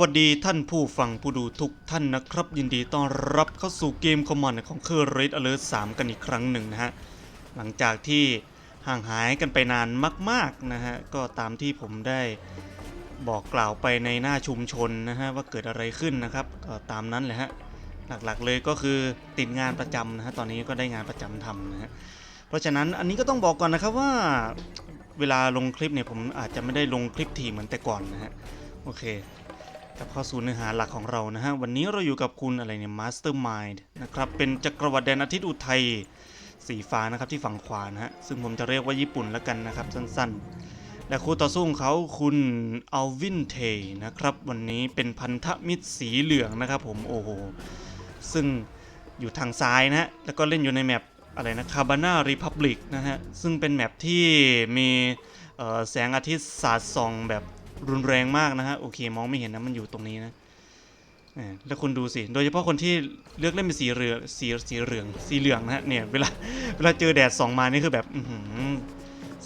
วัสดีท่านผู้ฟังผู้ดูทุกท่านนะครับ ยินดีต้อนรับเข้าสู่เกมคอมมานด์ของเคอร์เรดอเลอร์3กันอีกครั้งหนึ่งนะฮะ หลังจากที่ห่างหายกันไปนานมากๆนะฮะ ก็ตามที่ผมได้บอกกล่าวไปในหน้าชุมชนนะฮะ ว่าเกิดอะไรขึ้นนะครับ ก็ตามนั้นเลยฮะ หลักๆเลยก็คือติดงานประจำนะฮะ ตอนนี้ก็ได้งานประจำทำนะฮะ เพราะฉะนั้นอันนี้ก็ต้องบอกก่อนนะครับว่าเวลาลงคลิปเนี่ยผมอาจจะไม่ได้ลงคลิปทีเหมือนแต่ก่อนนะฮะโอเค กลับเข้าสู่เนื้อหาหลักของเรานะฮะ วันนี้เราอยู่กับคุณอะไรเนี่ย Mastermind นะครับ เป็นจักรวรรดิแดนอาทิตย์อุทัยสีฟ้านะครับที่ฝั่งขวานะฮะ ซึ่งผมจะเรียกว่าญี่ปุ่นแล้วกันนะครับ สั้นๆ และคู่ต่อสู้ของเขาคุณอัลวินเทนะครับ วันนี้เป็นพันธมิตรสีเหลืองนะครับผมโอ้โหซึ่งอยู่ทางซ้ายนะฮะแล้วก็เล่นอยู่ในแมปอะไรนะคาบาน่ารีพับลิกนะฮะ ซึ่งเป็นแมปที่มีแสงอาทิตย์สาดส่องแบบ รุนแรงมากนะฮะโอเคมองไม่เห็นนะมันอยู่ตรงนี้นะแล้วคุณดูสิ โดยเฉพาะคนที่เลือกเล่นเป็นสีเหลืองสีสีเหลืองสีเหลืองนะฮะเนี่ยเวลาเวลาเจอแดดส่องมานี่คือแบบอื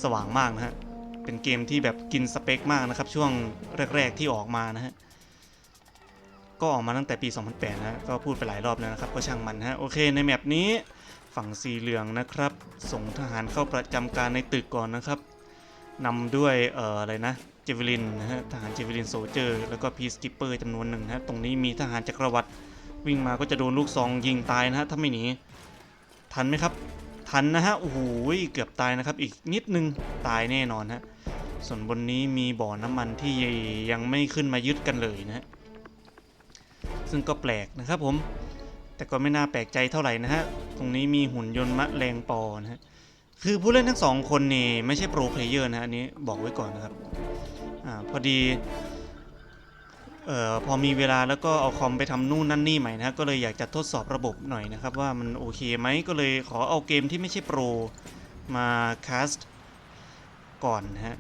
สว่างมากนะฮะเป็นเกมที่แบบกินสเปคมากนะครับช่วงแรก ๆที่ออกมานะฮะก็ออกมาตั้งแต่ปี 2008นะฮะก็พูดไปหลายรอบแล้วนะครับก็ช่างมันฮะโอเคในแมปนี้ฝั่งสีเหลืองนะครับ ส่งทหารเข้าประจำการในตึกก่อนนะครับนำด้วยเอ่ออะไรนะ เจเวลินนะฮะทหารเจเวลินโซเจอร์ แล้วก็พีสกิปเปอร์จำนวนหนึ่งนะฮะตรงนี้มีทหารจักรวรรดิวิ่งมาก็จะโดนลูกซองยิงตายนะฮะถ้าไม่หนีทันไหมครับ ทันนะฮะโอ้โหเกือบตายนะครับ อีกนิดนึงตายแน่นอนฮะส่วนบนนี้มีบ่อน้ำมันที่ยังไม่ขึ้นมายึดกันเลยนะฮะซึ่งก็แปลกนะครับผม แต่ก็ไม่น่าแปลกใจเท่าไหร่นะฮะ ตรงนี้มีหุ่นยนต์มะแรงปอนะฮะ คือผู้เล่นทั้งสองคนนี่ไม่ใช่โปรเพลเยอร์นะฮะอันนี้บอกไว้ก่อนนะครับ อ่าพอดีเอ่อพอมีเวลาแล้วก็เอาคอมไปทำนู่นนั่นนี่ใหม่นะฮะก็เลยอยากจะทดสอบระบบหน่อยนะครับ ว่ามันโอเคไหมก็เลยขอเอาเกมที่ไม่ใช่โปรมาคาสต์ก่อนนะฮะ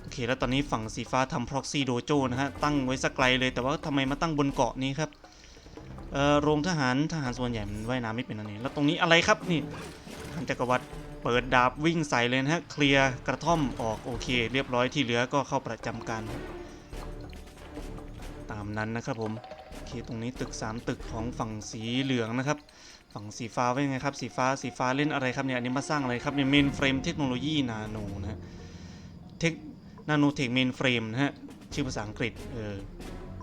โอเคแล้วตอนนี้ฝั่งสีฟ้าทำ proxy dojo นะฮะตั้งไว้สักไกลเลยแต่ว่าทำไมมาตั้งบนเกาะนี้ครับเอ่อโรงทหารทหารส่วนใหญ่มันว่ายน้ำไม่เป็นอันนี้แล้วตรงนี้อะไรครับนี่ทหารจักรวรรดิ เปิดดาบวิ่งใส่เลยนะฮะเคลียร์กระท่อมออกโอเค เรียบร้อยที่เหลือก็เข้าประจำการตามนั้นนะครับผมโอเคตรงนี้ตึก 3 ตึกของฝั่งสีเหลืองนะครับฝั่งสีฟ้าว่ายังไงครับสีฟ้าสีฟ้าเล่นอะไรครับเนี่ยอันนี้มาสร้างอะไรครับเนี่ยเมนเฟรมเทคโนโลยีนาโนนะฮะเทคนาโนเทคเมนเฟรมนะฮะชื่อภาษาอังกฤษเออ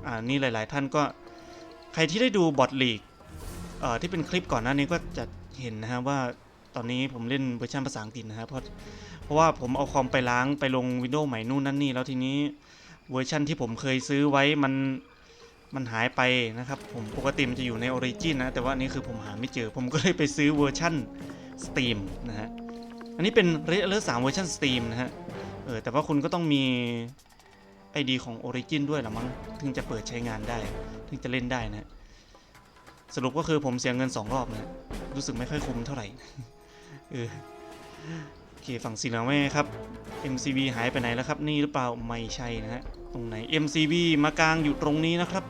อ่านี่หลาย ๆ ท่านก็ใครที่ได้ดูบอทลีกเอ่อที่เป็นคลิปก่อนหน้านี้ก็จะเห็นนะฮะว่า ตอนนี้ผมเล่นเวอร์ชันภาษาอังกฤษนะฮะเพราะเพราะว่าผมเอาคอมไปล้างไปลงวินโดว์ใหม่นู่นนั่นนี่แล้วทีนี้เวอร์ชันที่ผมเคยซื้อไว้มันมันหายไปนะครับ ผมปกติมันจะอยู่ใน Origin นะ แต่ว่านี้คือผมหาไม่เจอ ผมก็เลยไปซื้อเวอร์ชัน Steam นะฮะ อันนี้เป็น Red Alert 3เวอร์ชัน Steam นะฮะ เออแต่ว่าคุณก็ต้องมี ID ของ Origin ด้วยละมั้งถึงจะเปิดใช้งานได้ ถึงจะเล่นได้นะฮะสรุปก็คือผมเสียเงิน 2 รอบนะ รู้สึกไม่ค่อยคุ้มเท่าไหร่ เออโอเคฝั่งสีเหลืองไว้ไงครับ MCB หายไปไหนแล้วครับ นี่หรือเปล่าไม่ใช่นะฮะตรงไหน MCB มากลางอยู่ตรงนี้นะครับ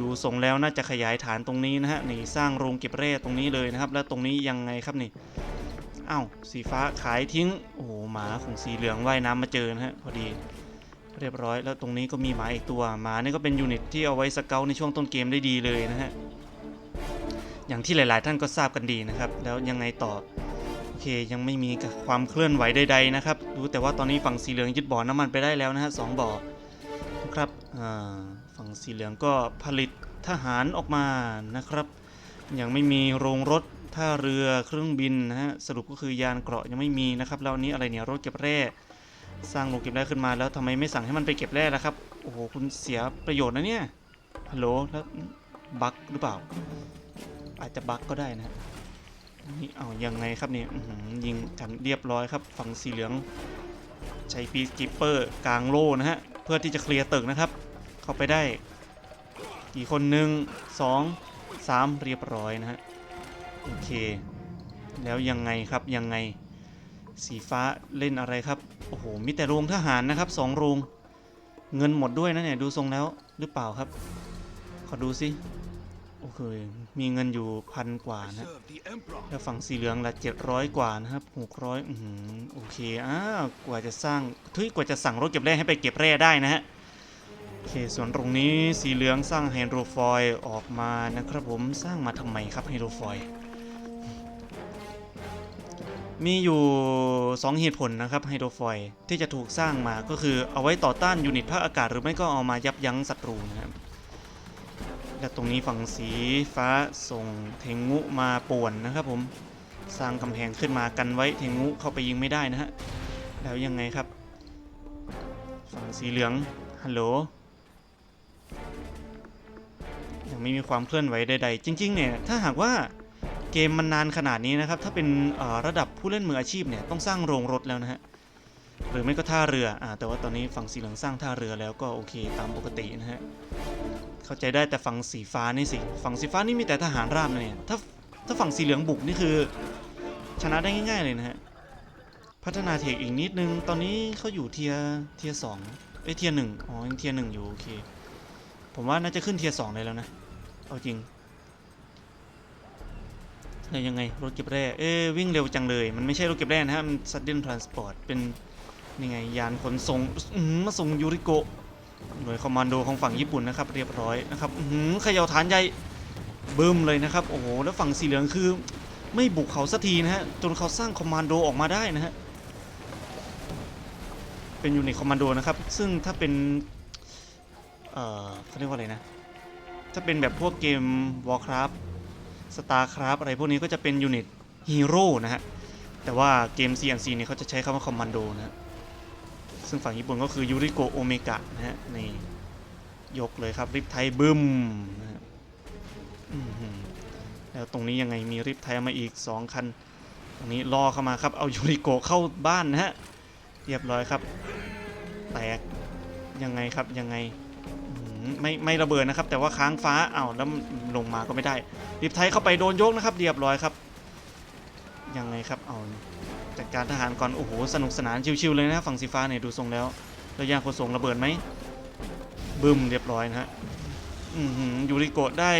ดูทรงแล้วน่าจะขยายฐานตรงนี้นะฮะนี่สร้างโรงเก็บแร่ตรงนี้เลยนะครับ แล้วตรงนี้ยังไงครับนี่อ้าวสีฟ้าขายทิ้งโอ้โหหมาของสีเหลืองว่ายน้ำมาเจอนะฮะพอดีเรียบร้อย แล้วตรงนี้ก็มีหมาอีกตัวหมานี่ก็เป็นยูนิตที่เอาไว้สเกลในช่วงต้นเกมได้ดีเลยนะฮะอย่างที่หลาย ๆ ท่านก็ทราบกันดีนะครับ แล้วยังไงต่อ เคยังไม่มีความเคลื่อนไหวใดๆนะครับรู้แต่ว่าตอนนี้ฝั่งสีเหลืองยึดบ่อน้ำมันไปได้แล้วนะฮะสองบ่อครับฝั่งสีเหลืองก็ผลิตทหารออกมานะครับ ยังไม่มีโรงรถท่าเรือเครื่องบินนะฮะสรุปก็คือยานเกราะยังไม่มีนะครับแล้วนี้อะไรเนี่ยรถเก็บแร่สร้างโรงเก็บแร่ขึ้นมาแล้วทำไมไม่สั่งให้มันไปเก็บแร่ล่ะครับโอ้โหคุณเสียประโยชน์นะเนี่ยฮัลโหลแล้วบั๊กหรือเปล่า อาจจะบั๊กก็ได้นะ นี่เอายังไงครับเนี่ยยิงกันเรียบร้อยครับ ฝั่งสีเหลือง ใช้ปีสกิปเปอร์กลางโล่นะฮะ เพื่อที่จะเคลียร์ตึกนะครับ เข้าไปได้ กี่คนหนึ่งสองสามเรียบร้อยนะฮะ โอเค แล้วยังไงครับยังไงสีฟ้าเล่นอะไรครับ โอ้โห มีแต่โรงทหารนะครับสองโรง เงินหมดด้วยนะเนี่ย ดูทรงแล้วหรือเปล่าครับ ขอดูสิ โอเค มีเงินอยู่พันกว่านะ Serve the Emperor. แล้วฝั่งสีเหลืองละ700กว่านะครับ600อือหือโอเคอ้าวกว่าจะสร้างทุยกว่าจะสั่งรถเก็บแร่ให้ไปเก็บแร่ได้นะฮะเคส่วนตรงนี้สีเหลืองสร้างไฮโดรฟอยล์ออกมานะครับผมสร้างมาทำไมครับไฮโดรฟอยล์มีอยู่ 2 เหตุผลนะครับไฮโดรฟอยล์ที่จะถูกสร้างมาก็คือเอาไว้ต่อต้านยูนิตภาคอากาศหรือไม่ก็เอามายับยั้งศัตรูนะครับ และตรงนี้ฝั่งสีฟ้าส่งเทงงุมาป่วนนะครับผมสร้างกำแพงขึ้นมากันไว้เทงงุเข้าไปยิงไม่ได้นะฮะแล้วยังไงครับ ฝั่งสีเหลืองฮัลโหลยังไม่มีความเคลื่อนไหวใด ๆ จริง ๆ เนี่ย ถ้าหากว่าเกมมันนานขนาดนี้นะครับ ถ้าเป็นระดับผู้เล่นมืออาชีพเนี่ย ต้องสร้างโรงรถแล้วนะฮะ หรือไม่ก็ท่าเรือ อ่า แต่ว่าตอนนี้ฝั่งสีเหลืองสร้างท่าเรือแล้วก็โอเคตามปกตินะฮะ เข้าใจได้แต่ฝั่งสีฟ้านี่สิ ฝั่งสีฟ้านี่มีแต่ทหารราบนะเนี่ย ถ้าถ้าฝั่งสีเหลืองบุกนี่คือ ชนะได้ง่าย ๆ เลยนะฮะ พัฒนาเทคอีกนิดนึง ตอนนี้เขาอยู่เทียเทียสองเอ้ยเทียหนึ่งอ๋อยังเทียหนึ่งอยู่โอเค ผมว่าน่าจะขึ้นเทียสองได้แล้วนะ เอาจริงแล้วยังไงรถเก็บแร่ เอ้ยวิ่งเร็วจังเลย มันไม่ใช่รถเก็บแร่นะฮะ มัน sudden transport เป็นยังไงยานขนส่งมาส่งยูริโก หน่วยคอมมานโดของฝั่งญี่ปุ่นนะครับเรียบร้อยนะครับหือเขย่าฐานใหญ่บึ้มเลยนะครับโอ้โหแล้วฝั่งสีเหลืองคือ ไม่บุกเขาสักทีนะฮะจนเขาสร้างคอมมานโดออกมาได้นะฮะเป็นยูนิตคอมมานโดนะครับซึ่งถ้าเป็นเอ่อเขาเรียกว่าอะไรนะถ้าเป็นแบบพวกเกม Warcraft Starcraft อะไรพวกนี้ก็จะเป็นยูนิตฮีโร่นะฮะแต่ว่าเกม CNC เนี่ยเขาจะใช้คำว่าคอมมานโดนะฮะ ซึ่งฝั่งญี่ปุ่นก็คือยูริโกโอเมกะนะฮะนี่ยกเลยครับริบไทยบึ้มนะฮะแล้วตรงนี้ยังไงมีริบไทยมาอีก 2 คัน ตรงนี้ล่อเข้ามาครับเอายูริโกเข้าบ้านนะฮะเรียบร้อยครับ แตกยังไงครับยังไงไม่ไม่ระเบิดนะครับ แต่ว่าค้างฟ้าเอ้าแล้วลงมาก็ไม่ได้ริบไทยเข้าไปโดนยกนะครับ เรียบร้อยครับยังไงครับเอา จัดการทหารก่อน โอ้โห สนุกสนานชิวๆเลยนะฝั่งสีฟ้าเนี่ยดูทรงแล้วแล้วยางขนส่งระเบิดไหมบึ้มเรียบร้อยนะฮะอยูริโกะได้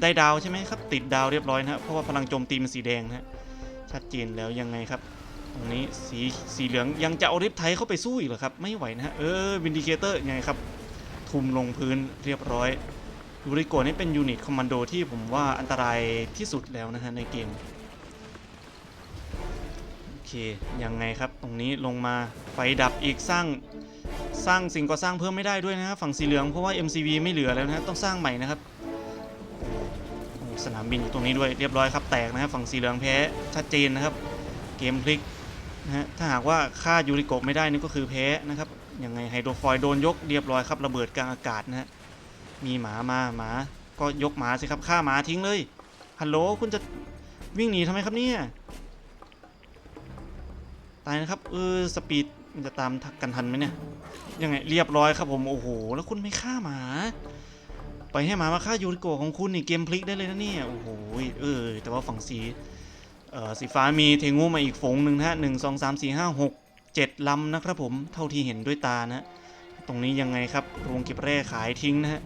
ได้ดาวใช่ไหมครับ ติดดาวเรียบร้อยนะฮะเพราะว่าพลังโจมตีมันสีแดงนะฮะชัดเจนแล้วยังไงครับตรงนี้สีสีเหลืองยังจะเอาริบไทยเข้าไปสู้อีกเหรอครับ ไม่ไหวนะฮะเออวินดิเคเตอร์ยังไงครับ ทุ่มลงพื้นเรียบร้อยยูริโกะนี่เป็นยูนิตคอมมานโดที่ผมว่าอันตรายที่สุดแล้วนะฮะในเกม ยังไงครับ ตรงนี้ลงมาไฟดับอีกสร้างสร้างสิ่งก่อสร้างเพิ่มไม่ได้ด้วยนะครับฝั่งสีเหลืองเพราะว่า MCV ไม่เหลือแล้วนะต้องสร้างใหม่นะครับสนามบินอยู่ตรงนี้ด้วยเรียบร้อยครับแตกนะครับฝั่งสีเหลืองแพ้ชัดเจนนะครับ เกมพลิกนะฮะถ้าหากว่าฆ่ายูริโกะไม่ได้นี่ก็คือแพ้นะครับยังไงไฮโดรฟอยล์โดนยกเรียบร้อยครับระเบิดกลางอากาศนะฮะมีหมามาหมาก็ยกหมาสิครับฆ่าหมาทิ้งเลยฮัลโหลคุณจะวิ่งหนีทำไมครับเนี่ย ตายนะครับ เออสปีดมันจะตามทักกันทันไหมเนี่ย ยังไงเรียบร้อยครับผม โอ้โห แล้วคุณไม่ฆ่าหมา ไปให้หมามาฆ่ายูริโกะของคุณนี่เกมพลิกได้เลยนะเนี่ย โอ้โห เออ แต่ว่าฝั่งสีเอ่อสีฟ้ามีเทงูมาอีกฝูงหนึ่งนะฮะหนึ่งสองสามสี่ห้าหกเจ็ดลำนะครับผม เท่าที่เห็นด้วยตานะ ตรงนี้ยังไงครับ โรงเก็บแร่ขายทิ้งนะฮะ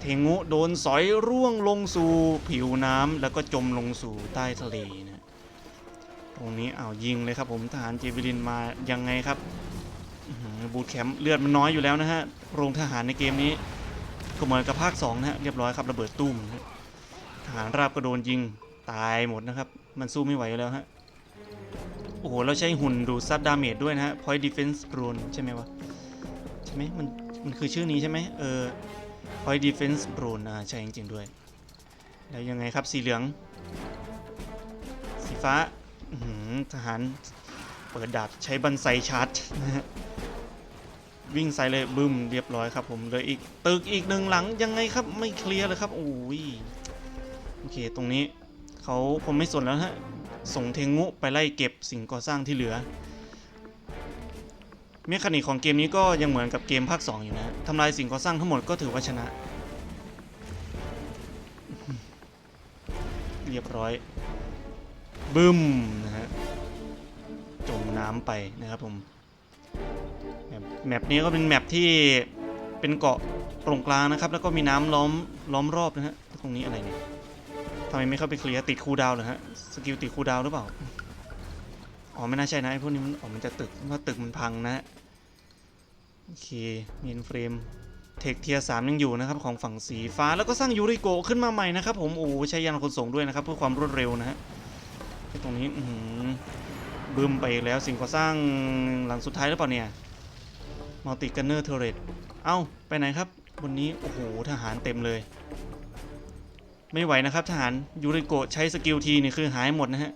เทงูโดนสอยร่วงลงสู่ผิวน้ำแล้วก็จมลงสู่ใต้ทะเลนะ รงนี้เอายิงเลยครับผมทหารเจเวลินมายังไงครับบูทแคมป์เลือดมันน้อยอยู่แล้วนะฮะโรงทหารในเกมนี้ก็เหมือนกับภาค2นะฮะเรียบร้อยครับระเบิดตุ้มนะทหารราบก็โดนยิงตายหมดนะครับ มันสู้ไม่ไหวอยู่แล้วฮะโอ้โหเราใช้หุ่นดูซับดาเมจด้วยนะฮะ point defense rune ใช่ไหมวะใช่ไหมมันมันคือชื่อนี้ใช่ไหมเออ point defense rune อ่าใช่จริงๆด้วย แล้วยังไงครับสีเหลือง สีฟ้า ทหารเปิดดาบใช้บันไซชาร์จนะฮะวิ่งใส่เลยบึ้มเรียบร้อยครับผมเลยอีกตึกอีกหนึ่งหลังยังไงครับไม่เคลียร์เลยครับโอ้ยโอเคตรงนี้เขาผมไม่สนแล้วฮะส่งเทงุไปไล่เก็บสิ่งก่อสร้างที่เหลือเมคานิกของเกมนี้ก็ยังเหมือนกับเกมภาค 2 อยู่นะทำลายสิ่งก่อสร้างทั้งหมดก็ถือว่าชนะ เรียบร้อยบึ้มนะฮะจม น้ำไปนะครับผมแมปนี้ก็เป็นแมปที่เป็นเกาะตรงกลางนะครับ แล้วก็มีน้ำล้อมล้อมรอบนะฮะตรงนี้อะไรเนี่ยทำไมไม่เข้าไปเคลียร์ติดคูดาวเหรอฮะสกิลติดคูดาวหรือเปล่าอ๋อไม่น่าใช่นะไอ้พวกนี้มันอ๋อมันจะตึกว่าตึกมันพังนะฮะโอเคเมนเฟรมเทคเทียสามยังอยู่นะครับของฝั่งสีฟ้าแล้วก็สร้างยูริโกขึ้นมาใหม่นะครับผมโอ้ใช้ยานขนส่งด้วยนะครับเพื่อความรวดเร็วนะฮะตรงนี้อื้อ บึมไปอีกแล้วสิ่งก่อสร้างหลังสุดท้ายหรือเปล่าเนี่ยมัลติกันเนอร์เทเรตเอ้า ไปไหนครับบนนี้ โอ้โห ทหารเต็มเลย ไม่ไหวนะครับ ทหารยูริโกะใช้สกิลทีนี่คือหายหมดนะฮะ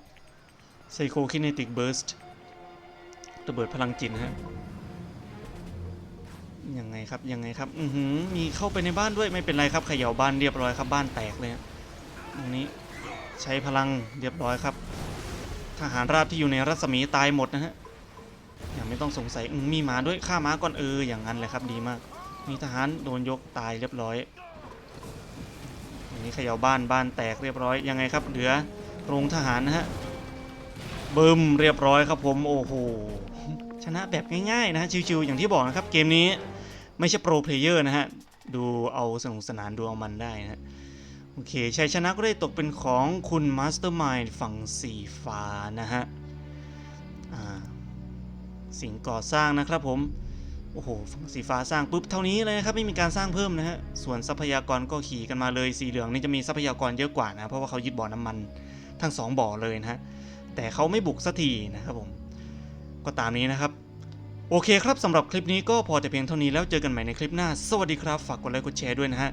ไซโคคินเนติกเบิร์สต์ระเบิดพลังจิตนะฮะยังไงครับ ยังไงครับ อือหือมีเข้าไปในบ้านด้วยไม่เป็นไรครับเขย่าบ้านเรียบร้อยครับบ้านแตกเลยตรงนี้ใช้พลังเรียบร้อยครับ ทหารราบที่อยู่ในรัศมีตายหมดนะฮะอย่างไม่ต้องสงสัยมีหมาด้วยฆ่าหมาก่อนเอออย่างนั้นเลยครับดีมาก มีทหารโดนยกตายเรียบร้อยอย่างนี้เขย่าบ้านบ้านแตกเรียบร้อยยังไงครับ เหลือโรงทหารนะฮะบึมเรียบร้อยครับผมโอ้โหชนะแบบง่ายๆนะฮะชิวๆอย่างที่บอกนะครับเกมนี้ไม่ใช่โปรเพลเยอร์นะฮะดูเอาสนุกสนานดูเอามันได้นะฮะ โอเคชัยชนะก็ได้ตกเป็นของคุณมาสเตอร์มายฝั่งสีฟ้านะฮะสิ่งก่อสร้างนะครับผม โอ้โหฝั่งสีฟ้าสร้างปุ๊บเท่านี้เลยนะครับ ไม่มีการสร้างเพิ่มนะฮะ ส่วนทรัพยากรก็ขี่กันมาเลยสีเหลืองนี่จะมีทรัพยากรเยอะกว่านะ เพราะว่าเขายึดบ่อน้ำมันทั้งสองบ่อเลยนะฮะ แต่เขาไม่บุกสักทีนะครับผม ก็ตามนี้นะครับ โอเคครับสำหรับคลิปนี้ก็พอแต่เพียงเท่านี้แล้วเจอกันใหม่ในคลิปหน้า สวัสดีครับ ฝากกดไลค์กดแชร์ด้วยนะฮะ